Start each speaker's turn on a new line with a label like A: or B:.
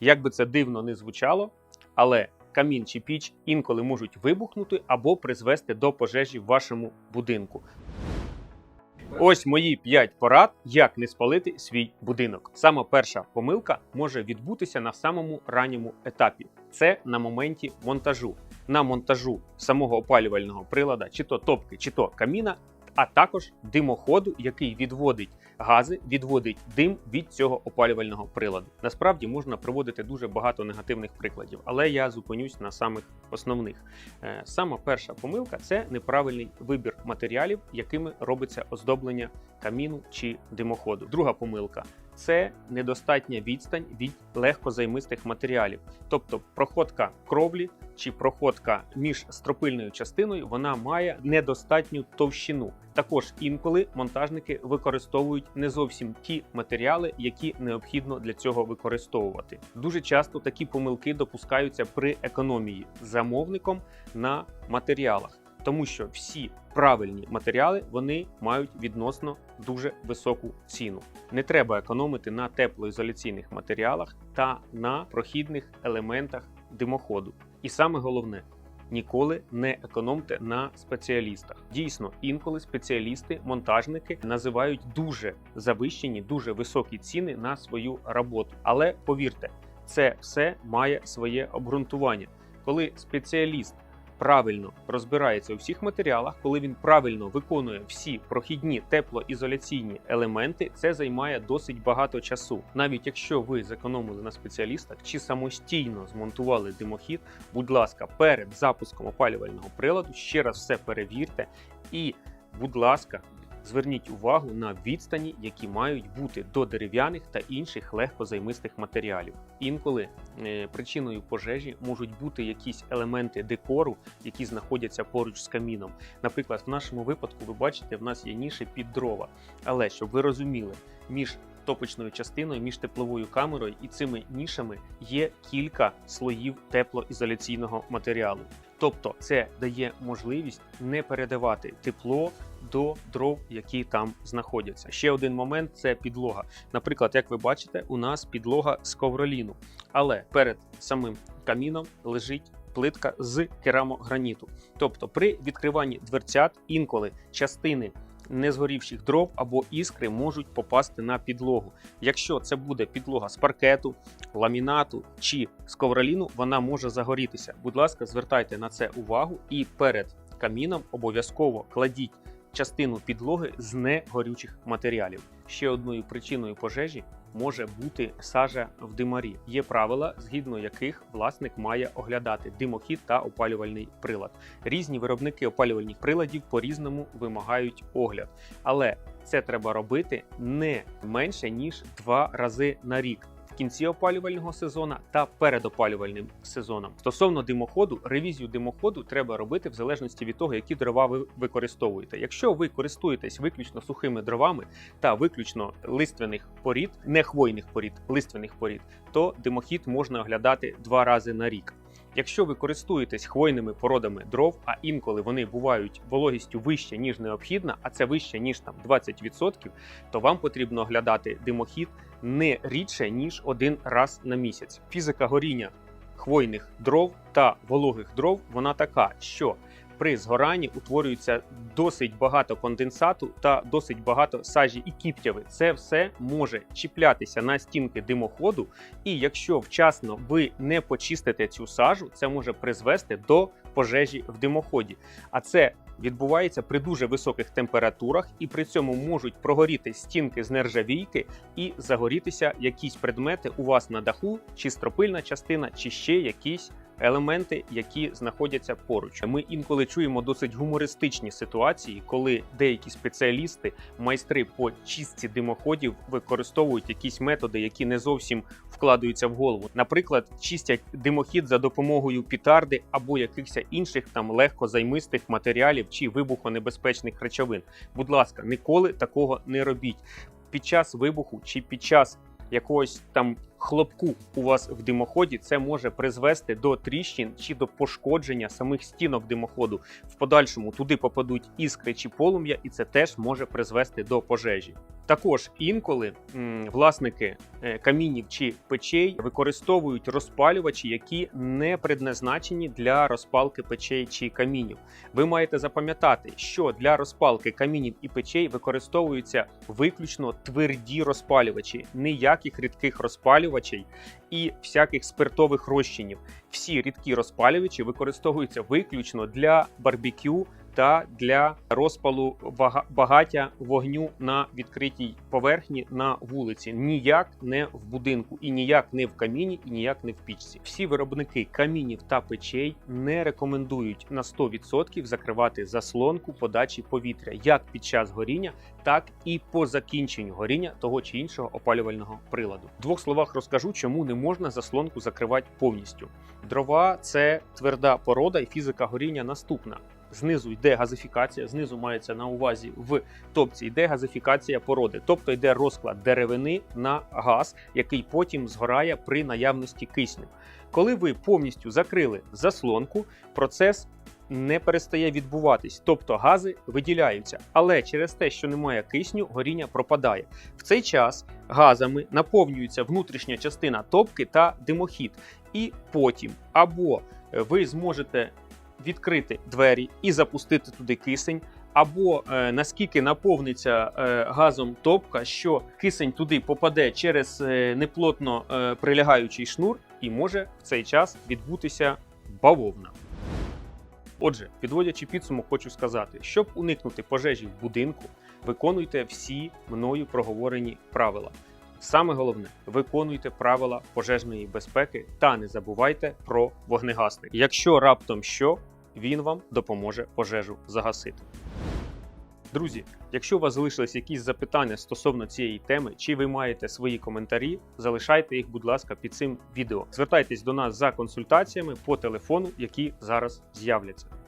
A: Як би це дивно не звучало, але камін чи піч інколи можуть вибухнути або призвести до пожежі в вашому будинку. Ось мої 5 порад, як не спалити свій будинок. Сама перша помилка може відбутися на самому ранньому етапі. Це на моменті монтажу. На монтажу самого опалювального прилада, чи то топки, чи то каміна, а також димоходу, який відводить гази, відводить дим від цього опалювального приладу. Насправді можна проводити дуже багато негативних прикладів, але я зупинюсь на самих основних. Е, Сама перша помилка це неправильний вибір матеріалів, якими робиться оздоблення каміну чи димоходу. Друга помилка це недостатня відстань від легкозаймистих матеріалів, тобто проходка кровлі чи проходка між стропильною частиною вона має недостатню товщину. Також інколи монтажники використовують не зовсім ті матеріали, які необхідно для цього використовувати. Дуже часто такі помилки допускаються при економії замовником на матеріалах, тому що всі правильні матеріали вони мають відносно дуже високу ціну. Не треба економити на теплоізоляційних матеріалах та на прохідних елементах димоходу. І саме головне. Ніколи не економте на спеціалістах. Дійсно, інколи спеціалісти, монтажники називають дуже завищені, дуже високі ціни на свою роботу. Але повірте, це все має своє обґрунтування. Коли спеціаліст правильно розбирається у всіх матеріалах, коли він правильно виконує всі прохідні теплоізоляційні елементи, це займає досить багато часу. Навіть якщо ви зекономили на спеціалістах чи самостійно змонтували димохід, будь ласка, перед запуском опалювального приладу ще раз все перевірте і, будь ласка. Зверніть увагу на відстані, які мають бути до дерев'яних та інших легкозаймистих матеріалів. Інколи е, причиною пожежі можуть бути якісь елементи декору, які знаходяться поруч з каміном. Наприклад, в нашому випадку ви бачите, в нас є ніші під дрова. Але щоб ви розуміли, між топочною частиною, між тепловою камерою і цими нішами є кілька слоїв теплоізоляційного матеріалу. Тобто, це дає можливість не передавати тепло до дров, які там знаходяться. Ще один момент це підлога. Наприклад, як ви бачите, у нас підлога з ковроліну, але перед самим каміном лежить плитка з керамограніту. Тобто, при відкриванні дверцят інколи частини незгорівших дров або іскри можуть попасти на підлогу. Якщо це буде підлога з паркету, ламінату чи з ковроліну, вона може загорітися. Будь ласка, звертайте на це увагу і перед каміном обов'язково кладіть частину підлоги з негорючих матеріалів. Ще одною причиною пожежі може бути сажа в димарі. Є правила, згідно яких власник має оглядати димохід та опалювальний прилад. Різні виробники опалювальних приладів по-різному вимагають огляд, але це треба робити не менше ніж два рази на рік. Кінці опалювального сезону та перед опалювальним сезоном стосовно димоходу, ревізію димоходу треба робити в залежності від того, які дрова ви використовуєте. Якщо ви користуєтесь виключно сухими дровами та виключно лиственних порід, не хвойних порід, лиственних порід, то димохід можна оглядати два рази на рік. Якщо ви користуєтесь хвойними породами дров, а інколи вони бувають вологістю вище ніж необхідна, а це вище ніж там 20%, то вам потрібно оглядати димохід не рідше ніж один раз на місяць. Фізика горіння хвойних дров та вологих дров вона така, що при згоранні утворюється досить багато конденсату та досить багато сажі і кіптяви. Це все може чіплятися на стінки димоходу, і якщо вчасно ви не почистите цю сажу, це може призвести до пожежі в димоході. А це відбувається при дуже високих температурах, і при цьому можуть прогоріти стінки з нержавійки і загорітися якісь предмети у вас на даху, чи стропильна частина, чи ще якісь. Елементи, які знаходяться поруч, ми інколи чуємо досить гумористичні ситуації, коли деякі спеціалісти, майстри по чистці димоходів, використовують якісь методи, які не зовсім вкладаються в голову. Наприклад, чистять димохід за допомогою пітарди або якихось інших там легкозаймистих матеріалів чи вибухонебезпечних речовин. Будь ласка, ніколи такого не робіть. Під час вибуху чи під час якогось там хлопку у вас в димоході, це може призвести до тріщин чи до пошкодження самих стінок димоходу. В подальшому туди попадуть іскри чи полум'я, і це теж може призвести до пожежі. Також інколи м, власники е, камінів чи печей використовують розпалювачі, які не предназначені для розпалки печей чи камінів. Ви маєте запам'ятати, що для розпалки камінів і печей використовуються виключно тверді розпалювачі, ніяких рідких розпалювачей і всяких спиртових розчинів. Всі рідкі розпалювачі використовуються виключно для барбекю та для розпалу багаття вогню на відкритій поверхні на вулиці. Ніяк не в будинку, і ніяк не в каміні, і ніяк не в пічці. Всі виробники камінів та печей не рекомендують на 100% закривати заслонку подачі повітря як під час горіння, так і по закінченню горіння того чи іншого опалювального приладу. В двох словах розкажу, чому не можна заслонку закривати повністю. Дрова це тверда порода, і фізика горіння наступна. Знизу йде газифікація, знизу мається на увазі в топці йде газифікація породи, тобто йде розклад деревини на газ, який потім згорає при наявності кисню. Коли ви повністю закрили заслонку, процес не перестає відбуватись, тобто гази виділяються. Але через те, що немає кисню, горіння пропадає. В цей час газами наповнюється внутрішня частина топки та димохід, і потім або ви зможете відкрити двері і запустити туди кисень. Або е, наскільки наповниться е, газом топка, що кисень туди попаде через е, неплотно е, прилягаючий шнур, і може в цей час відбутися бавовна. Отже, підводячи підсумок, хочу сказати, щоб уникнути пожежі в будинку, виконуйте всі мною проговорені правила. Саме головне, виконуйте правила пожежної безпеки та не забувайте про вогнегасник. Якщо раптом що, він вам допоможе пожежу загасити. Друзі, якщо у вас залишились якісь запитання стосовно цієї теми, чи ви маєте свої коментарі, залишайте їх, будь ласка, під цим відео. Звертайтесь до нас за консультаціями по телефону, які зараз з'являться.